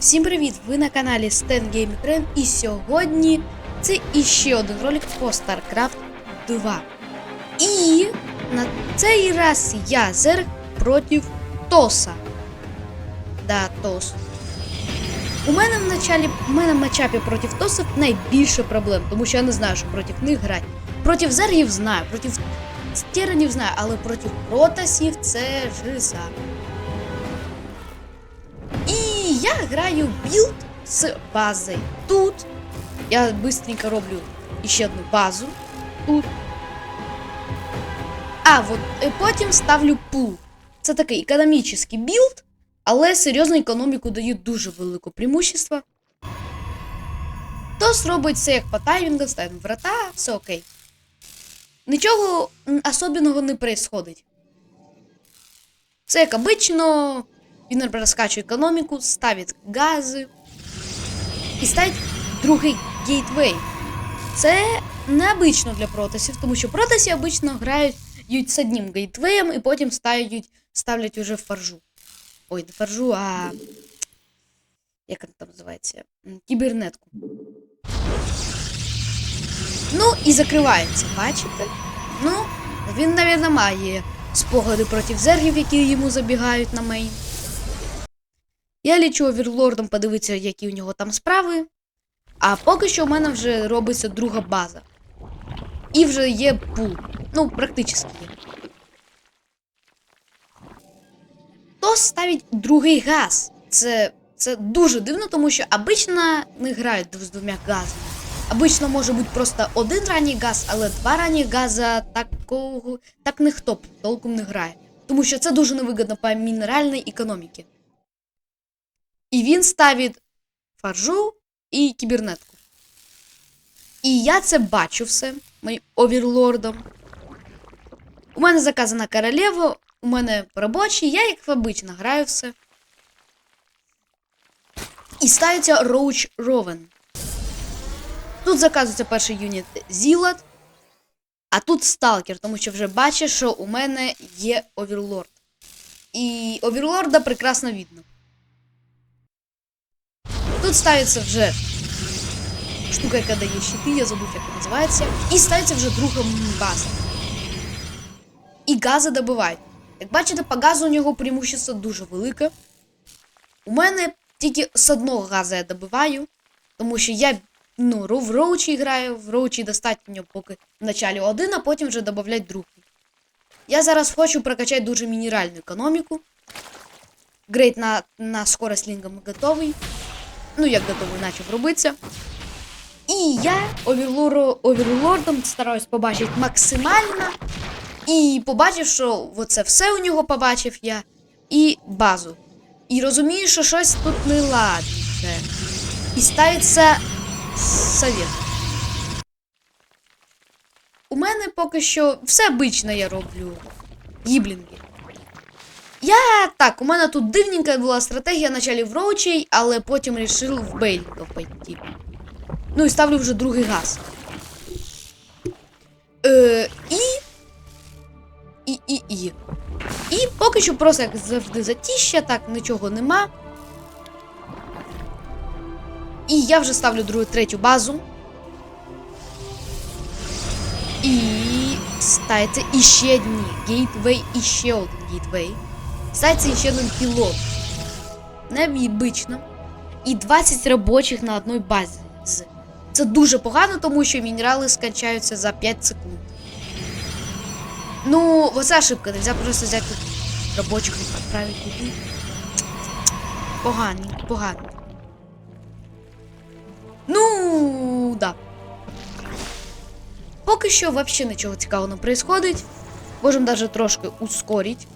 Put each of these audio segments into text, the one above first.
Всім привіт! Ви на каналі Stan Game Ukraine і сьогодні це іще один ролик по StarCraft 2. І на цей раз я зерк проти Тоса. Да, Тос. У мене в началі, у мене в матчапі проти Тосів найбільше проблем, тому що я не знаю, що проти них грати. Проти зергів знаю, проти стеренів знаю, але проти протасів це жиза. Я граю білд з бази. Тут я быстренько роблю ще одну базу. Тут. А, от потім ставлю пул. Це такий економічний білд, але серйозно економіку дає дуже велике преимущество. Тос робить все як по таймінгу, ставимо врата, все окей. Нічого особливого не происходить. Це як обично, він розкачує економіку, ставить гази і ставить другий гейтвей. Це необично для протасів, тому що протасі обично грають з одним гейтвеєм і потім ставлять, ставлять уже фаржу. Ой, не фаржу, а. Як він там називається? Кібернетку. Ну і закривається, бачите? Ну, він, мабуть, має спогади проти зергів, які йому забігають на мейн. Я лічу оверлордом подивитися, які у нього там справи. А поки що у мене вже робиться друга база. І вже є пул. Ну, практично є. Хто ставить другий газ? Це, це дуже дивно, тому що обично не грають з двома газами. Обично може бути просто один ранній газ, але два ранні газа такого так ніхто толком не грає. Тому що це дуже невигідно по мінеральній економіці. І він ставить фаржу і кібернетку. І я це бачу все, моїм оверлордом. У мене заказана королева, у мене робочий, я, як обично, граю все. І ставиться Роуч Ровен. Тут заказується перший юніт Зілат, а тут сталкер, тому що вже бачиш, що у мене є оверлорд. І оверлорда прекрасно видно. Тут ставиться вже штука, яка дає щити, я забув, як вона називається. І ставиться вже друга база. І гази добивають. Як бачите, по газу у нього преимущество дуже велике. У мене тільки з одного газу я добиваю, тому що я ну, ро- в роучі граю, в роучі достатньо поки в началі один, а потім вже додавати другий. Я зараз хочу прокачати дуже мінеральну економіку. Грейд на, на скорость лінгом готовий. Ну, як готовий почав робитися. І я оверлору, оверлордом стараюсь побачити максимально. І побачив, що оце все у нього побачив я. І базу. І розумію, що щось тут не ладне. І ставиться совет. У мене поки що все обично я роблю. Гіблінги. Я так, у мене тут дивненька була стратегія вначалі в роучей, але потім вирішив в Бейлінгов пойти. Ну і ставлю вже другий газ. Е, і. І, і, і. І поки що просто як завжди затіща, так нічого нема. І я вже ставлю другу, третю базу. І ставиться іще одні гейтвей, і ще один гейтвей. Ставиться ще один пілот. Необично. І 20 робочих на одній базі. Це дуже погано, тому що мінерали скончаються за 5 секунд. Ну, оце ошибка, нельзя просто взяти робочих і відправити туди. Поганий, поганий. Ну, да. Поки що вообще нічого цікавого не происходить. Можемо даже трошки ускорити.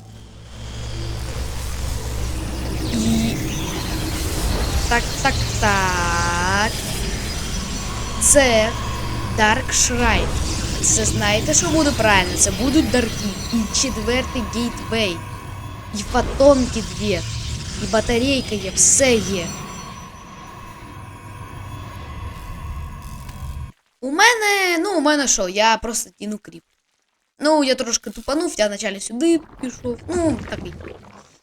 Так, так, так. Це Dark Shrine. Це знаєте, що буде правильно? Це будуть дарки. І четвертий гейтвей. І фотонки дві. І батарейка є, все є. У мене, ну, у мене що, я просто тяну кріп. Ну, я трошки тупанув, я вначалі сюди пішов. Ну, такий.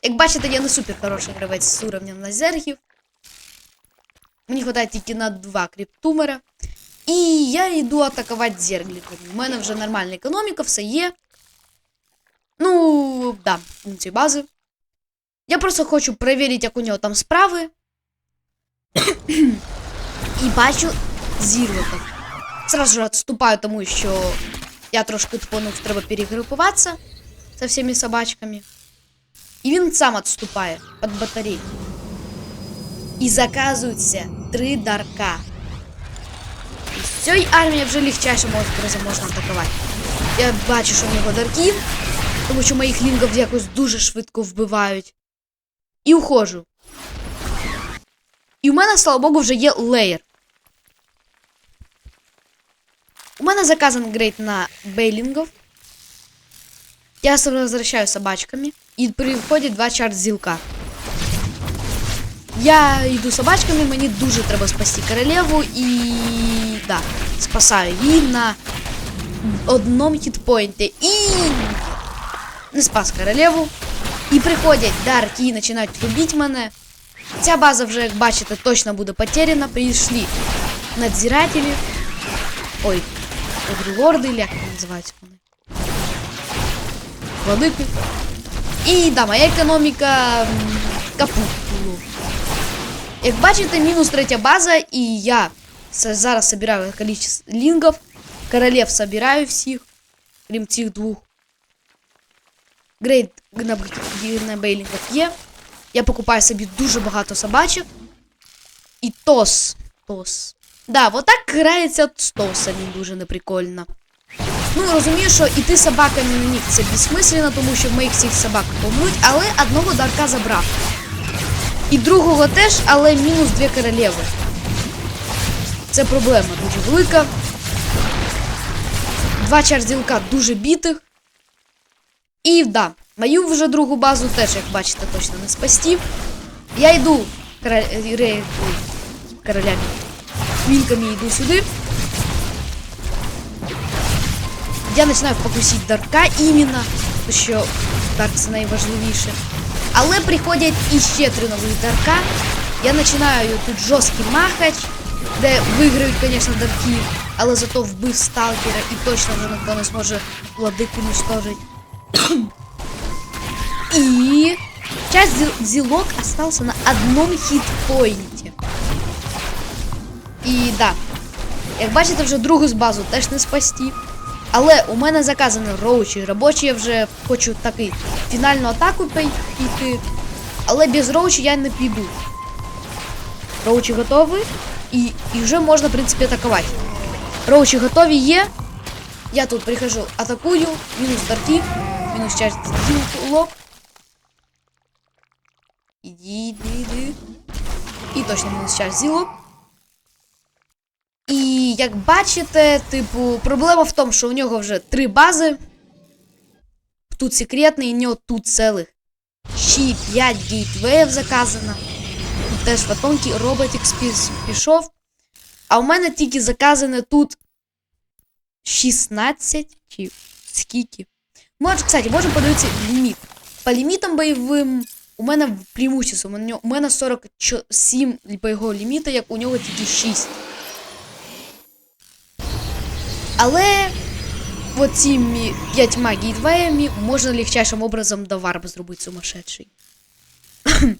Як бачите, я не супер хороший гравець з уровнем на зергів. Мені вистачає тільки на два криптумера. І я йду атакувати зергліками. У мене вже нормальна економіка, все є. Ну, да, функції бази. Я просто хочу перевірити, як у нього там справи. І бачу зірлока. Сразу же отступаю, тому що я трошки тупонув, треба перегрупуватися со всіми собачками. І він сам відступає під батарейку. І заказуються три дарка. І з цієї армії вже образом можна атакувати. Я бачу, що в нього дарків, тому що моїх лінгів якось дуже швидко вбивають. І уходжу. І у мене, слава Богу, вже є леєр. У мене заказан грейд на бейлингов. Я возвращаю собачками. И приходять два чарт-зілка. Я йду собачками, мені дуже треба спасти королеву і. Да, спасаю її на одному хітпойнті. І. Не спас королеву. І приходять дарки і починають робити мене. Ця база вже, як бачите, точно буде потеряна. Прийшли надзирателі. Ой, Одрілорди, як вони називаються вони. Владики. І да, моя економіка м, капут. Як бачите, мінус третя база, і я зараз собираю кількість лінгів. Королев собираю всіх, крім цих двох. Грейд на, б- на бейлінгах є. Я покупаю собі дуже багато собачок. І тос. Тос. Да, вот так грається з тосами дуже неприкольно. Ну, розумію, що іти собаками на них це безсмислено, тому що моїх всіх собак помруть, але одного дарка забрав. І другого теж, але мінус дві королеви. Це проблема дуже велика. Два чарділка дуже бітих. І да, мою вже другу базу теж, як бачите, точно не спасти. Я йду короля... ре- королями. Мінками йду сюди. Я починаю фокусити дарка іменно, тому що дарк це найважливіше. Але приходять іще три нових дарка. Я починаю тут жорсткий махач, де виграють, звісно, дарки, але зато вбив сталкера і точно вже ніхто не зможе владику уничтожить. І часть зі- зілок остался на одному хітпоінті. І да, як бачите, вже другу з базу теж не спасти. Але у мене заказані роучі робочі, я вже хочу такий фінальну атаку піти. Але без роучі я не піду. Роучі готові. І, і вже можна, в принципі, атакувати. Роучі готові є. Я тут прихожу, атакую, мінус дарки, мінус часть лок. Іди, іди, іди. І точно мінус часть зілок. Як бачите, типу, проблема в тому, що у нього вже три бази. Тут секретний, і у нього тут цілих ще 5 гейтвеїв заказано. Тут теж фотонки, роботик пішов. А у мене тільки заказане тут 16 чи скільки. Може, кстати, можемо подивитися ліміт. По лімітам бойовим у мене преимущество. У мене- У мене 47 бойового ліміта, як у нього тільки 6. Але оціми п'ятьма гейтвеями можна легчайшим образом до варп зробити сумасшедший.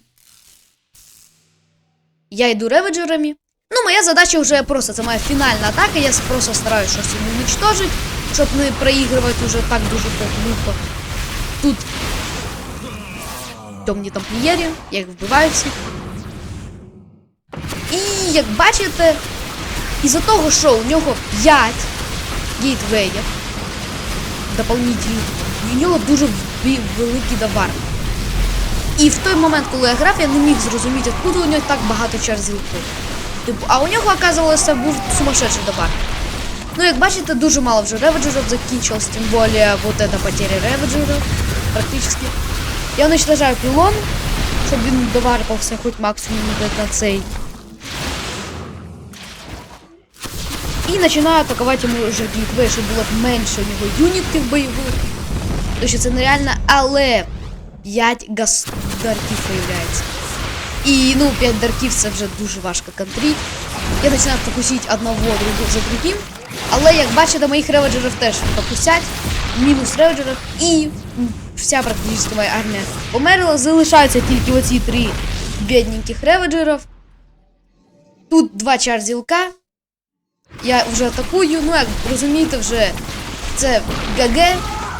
Я йду реведжерами. Ну, моя задача вже просто, це моя фінальна атака. Я просто стараюся щось йому уничтожити, щоб не проігрувати уже так дуже глупо. Тут темні тамплієрі, я їх вбиваю всіх. І як бачите, із-за того, що у нього 5 гейтвеїв дополнительних, у нього дуже великий давар. І в той момент, коли я грав, я не міг зрозуміти, откуда у нього так багато черзілків. Типу, а у нього, оказувалося, був сумасшедший давар. Ну, як бачите, дуже мало вже реведжерів закінчилось, тим більше вот эта потеря реведжерів практично. Я уничтожаю пілон, щоб він доварпався хоч максимум на цей. Починаю атакувати йому вже гейтвей, щоб було б менше у нього юнітів бойових. Тому що це нереально, але 5 государків появляється. І ну, 5 дарків це вже дуже важко контрить. Я починаю фокусити одного другого за другим. Але як бачите, моїх реведжерів теж фокусять. Мінус реведжерів і вся практично моя армія померла. Залишаються тільки оці три бідненьких реведжерів. Тут два чарзілка. Я вже атакую. Ну, як розумієте, вже це ГГ,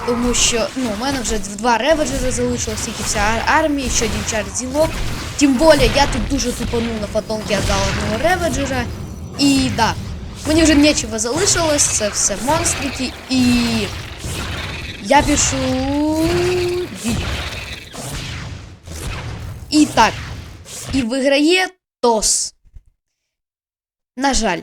тому що ну, у мене вже два реведжери залишилось, тільки вся ар- армія, ще один чарзілок. Тим більше я тут дуже тупанув на фотонки, я дав одного реведжера. І да, мені вже нічого залишилось, це все монстрики, і я пишу відео. І так, і виграє ТОС. На жаль.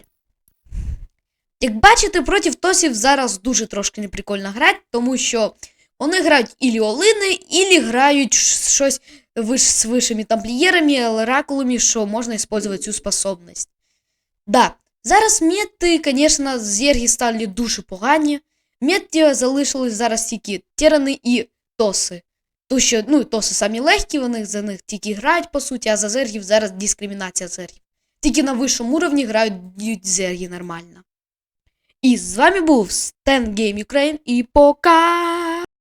Як бачите, проти Тосів зараз дуже трошки неприкольно грати, тому що вони грають ілі Олини, ілі грають щось виш, з вищими тамплієрами, оракулами, що можна використовувати цю способність. Да, зараз мети, звісно, зерги стали дуже погані. Меті залишились зараз тільки тирани і тоси. Тому що, ну, тоси самі легкі, вони за них тільки грають, по суті, а за зергів зараз дискримінація зергів. Тільки на вищому уровні грають зерги нормально. І з вами був Game Ukraine і пока!